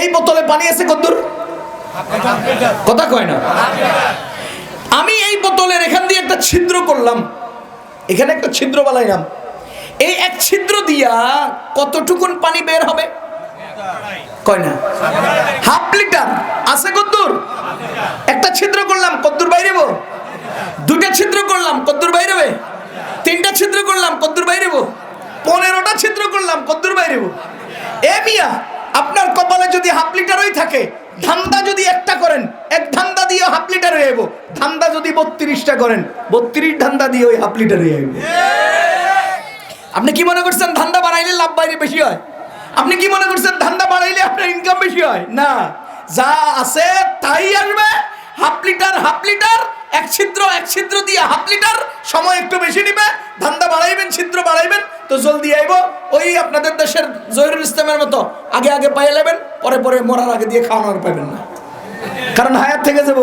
এই বোতলে পানি আছে কদ্দুর? কথা কয় না? আমি এই বোতলের এখান দিয়ে একটা ছিদ্র করলাম। এখানে একটা ছিদ্র বানাইলাম। এই এক ছিদ্র দিয়া কতটুকুন পানি বের হবে? কয় না? Half litre. আছে কদ্দুর? একটা ছিদ্র করলাম, কদ্দুর বাইরে দুটা ছিদ্র করলাম, কদ্দুর বাইরে তিনটা ছিদ্র করলাম, কদ্দুর বাইরে পনেরোটা ছিদ্র করলাম, কদ্দুর বাইরে এ মিয়া আপনার কপালে যদি হাফ লিটারই থাকে, ধান্দা যদি একটা করেন, এক ধান্দা দিয়ে হাফ লিটার হয়ে যাব। ধান্দা যদি বত্রিশটা করেন, বত্রিশ ধান্দা দিয়ে ওই হাফ লিটার হয়ে যাব। আপনি কি মনে করছেন ধান্দা বাড়াইলে লাভ বাইরে বেশি হয়? আপনি কি মনে করছেন ধান্দা বাড়াইলে আপনার ইনকাম বেশি হয়? না। যা আছে তাই আসবে। হাফ লিটার হাফ লিটার, এক ছিদ্র এক ছিদ্র দিয়ে হাফ লিটার, সময় একটু বেশি নিবে। ধান্দা বাড়াইবেন, ছিদ্র বাড়াইবেন তো জলদি আইব। ওই আপনাদের দেশের জহিরুল ইসলামের মতো। আগে আগে পাইয়ে নেবেন পরে পরে মরার আগে দিয়ে খাওয়ানোর পাবেন না। কারণ হায়াত থেকে যাব